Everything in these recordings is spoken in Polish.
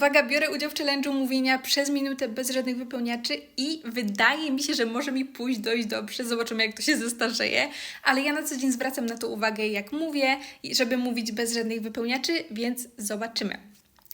Uwaga, biorę udział w challenge'u mówienia przez minutę bez żadnych wypełniaczy i wydaje mi się, że może mi pójść, dojść dobrze, zobaczymy jak to się zestarzeje, ale ja na co dzień zwracam na to uwagę jak mówię, żeby mówić bez żadnych wypełniaczy, więc zobaczymy.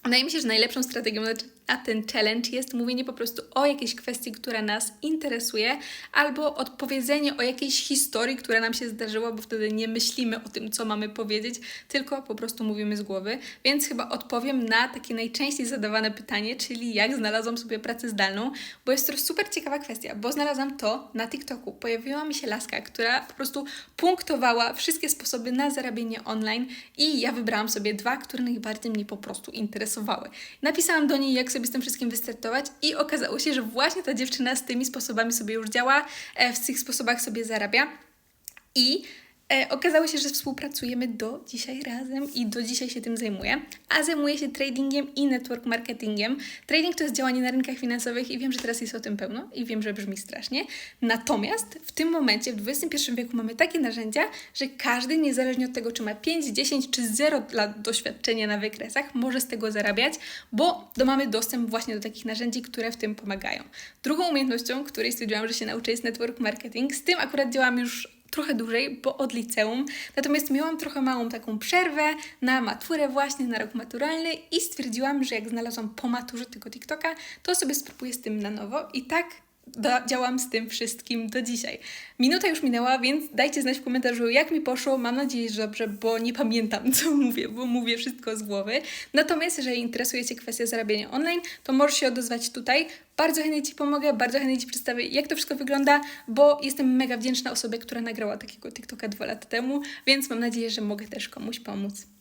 Wydaje mi się, że najlepszą strategią na- na ten challenge jest mówienie po prostu o jakiejś kwestii, która nas interesuje, albo odpowiedzenie o jakiejś historii, która nam się zdarzyła, bo wtedy nie myślimy o tym, co mamy powiedzieć, tylko po prostu mówimy z głowy. Więc chyba odpowiem na takie najczęściej zadawane pytanie, czyli jak znalazłam sobie pracę zdalną, bo jest to super ciekawa kwestia, bo znalazłam to na TikToku. Pojawiła mi się laska, która po prostu punktowała wszystkie sposoby na zarabianie online i ja wybrałam sobie dwa, które najbardziej mnie po prostu interesowały. Napisałam do niej, jak sobie z tym wszystkim wystartować i okazało się, że właśnie ta dziewczyna z tymi sposobami sobie już działa, e, w tych sposobach sobie zarabia. I e, okazało się, że współpracujemy do dzisiaj razem i do dzisiaj się tym zajmuję. A zajmuję się tradingiem i network marketingiem. Trading to jest działanie na rynkach finansowych i wiem, że teraz jest o tym pełno i wiem, że brzmi strasznie. Natomiast w tym momencie, w XXI wieku mamy takie narzędzia, że każdy, niezależnie od tego, czy ma 5, 10 czy 0 lat doświadczenia na wykresach, może z tego zarabiać, bo mamy dostęp właśnie do takich narzędzi, które w tym pomagają. Drugą umiejętnością, której stwierdziłam, że się nauczę, jest network marketing. Z tym akurat działam już trochę dłużej, bo od liceum. Natomiast miałam trochę małą taką przerwę na maturę właśnie, na rok maturalny i stwierdziłam, że jak znalazłam po maturze tego TikToka, to sobie spróbuję z tym na nowo i tak do, działam z tym wszystkim do dzisiaj. Minuta już minęła, więc dajcie znać w komentarzu, jak mi poszło. Mam nadzieję, że dobrze, bo nie pamiętam, co mówię, bo mówię wszystko z głowy. Natomiast jeżeli interesuje Cię kwestia zarabiania online, to możesz się odezwać tutaj. Bardzo chętnie Ci pomogę, bardzo chętnie Ci przedstawię, jak to wszystko wygląda, bo jestem mega wdzięczna osobie, która nagrała takiego TikToka dwa lata temu, więc mam nadzieję, że mogę też komuś pomóc.